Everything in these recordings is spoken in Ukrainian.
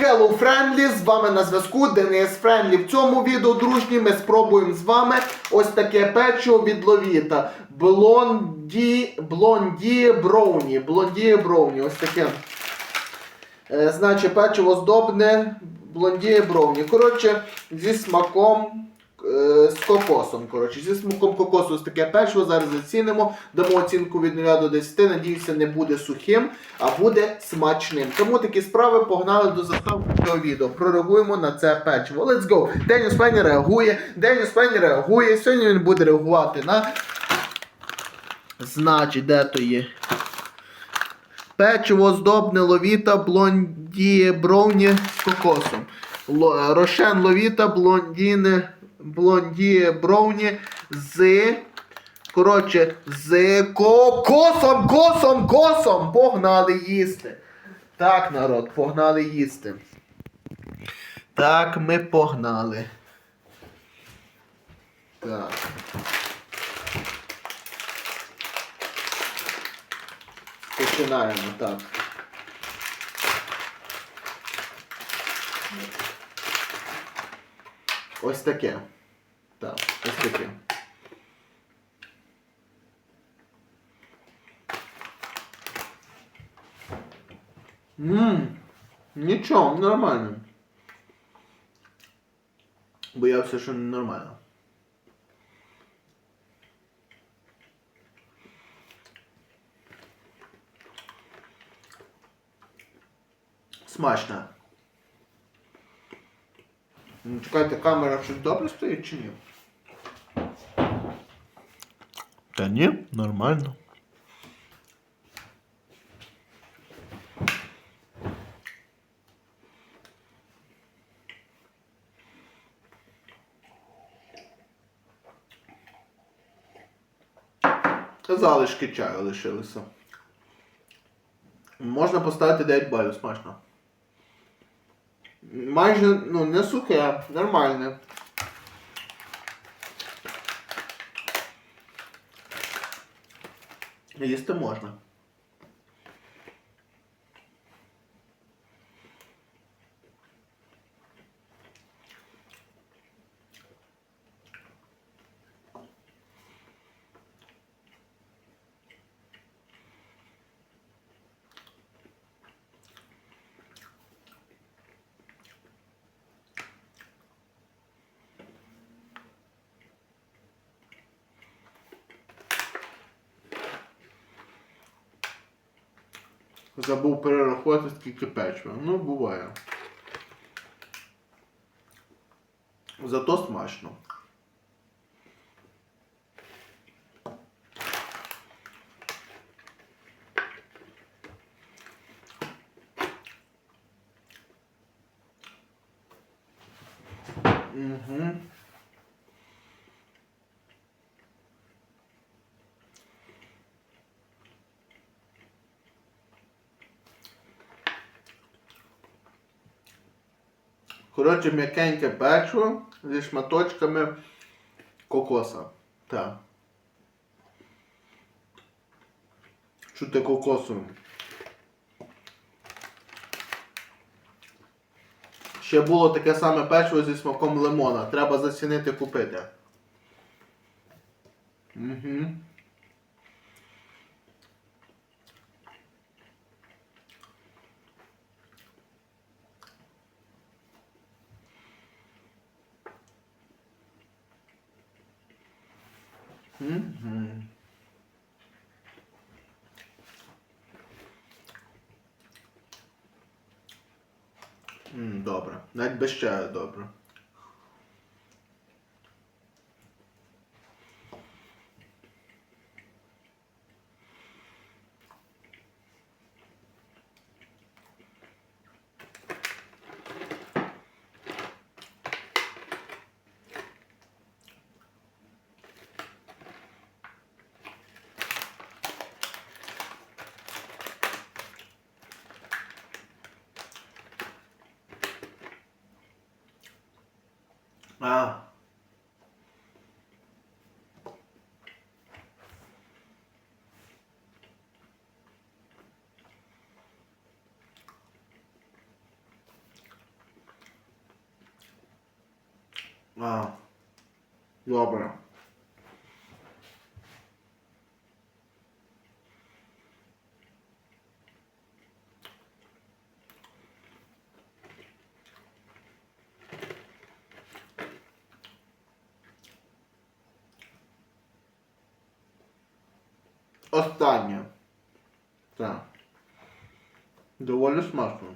Hello Friendly, з вами на зв'язку Денис Френлі. В цьому відео, дружні, ми спробуємо з вами ось таке печиво від Ловіта. Блонді, блонді броуні. Блонді броуні. Ось таке. Е, значить, печиво здобне блонді броуні. Коротше, зі смаком. Е, З кокосом, коротше, зі смаком кокосу ось таке печиво, зараз зацінимо, дамо оцінку від 0 до 10, надіюся, не буде сухим, а буде смачним. Тому такі справи погнали до заставки цього відео. Прореагуємо на це печиво. Let's go! Деніс Пенні реагує, Деніс Пенні реагує. Сьогодні він буде реагувати на. Значить, де то є? Печиво здобне ловіта блонді броуні з кокосом. Ло- Рошен ловіта блондіне блонді броуні з. Коротше, з кокосом, косом, косом. Погнали їсти. Так, народ, погнали їсти. Так, ми погнали. Так. Починаємо, так. Ось таке. Так, ось таке. Ммм, нічого, нормально. Боявся, що нормально. Смачно. Ну, Чекайте, камера щось добре стоїть чи ні? Та ні, нормально. Та залишки чаю лишилися. Можна поставити 9 балів, смачно. Майже, ну, не сухе, нормальне. Їсти можна. Забув перерахувати скільки печива. Ну, буває. Зато смачно. Угу. Коротше, м'якеньке печиво зі шматочками кокоса. Так. Чути кокосовим. Ще було таке саме печиво зі смаком лимона. Треба зацінити купити. Угу. Угу. Добре. Навіть без чаю добре. 啊。啊。老伴 Останнє. Так. Доволі смачно.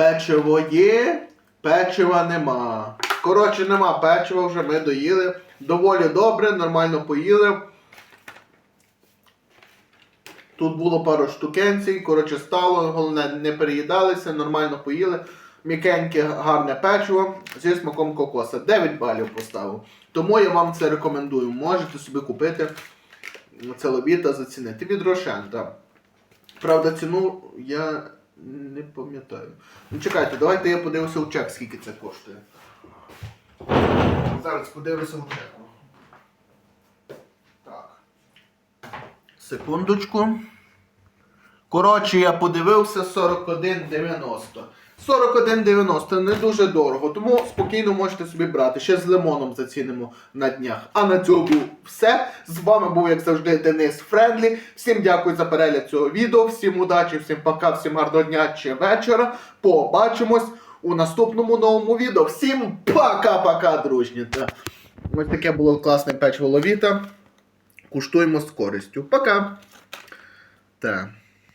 Печиво є, печива нема. Коротше, нема печива вже ми доїли. Доволі добре, нормально поїли. Тут було пару штукенцій, коротше, стало, головне, не переїдалися, нормально поїли. М'якеньке, гарне печиво зі смаком кокоса. 9 балів поставив. Тому я вам це рекомендую. Можете собі купити це лобіта зацінити. Від Рошен, так. Правда, ціну я не пам'ятаю. Ну чекайте, давайте я подивлюся у чек, скільки це коштує. Зараз подивлюся у чеку. Так. Секундочку. Коротше, я подивився 41,90. 41,90 не дуже дорого, тому спокійно можете собі брати. Ще з лимоном зацінимо на днях. А на цьому все. З вами був, як завжди, Денис Френдлі. Всім дякую за перегляд цього відео. Всім удачі, всім пока, всім гарного дня чи вечора. Побачимось у наступному новому відео. Всім пока-пока, дружні. Ось таке було класне печиво ловіта. Куштуємо з користю. Пока! Так.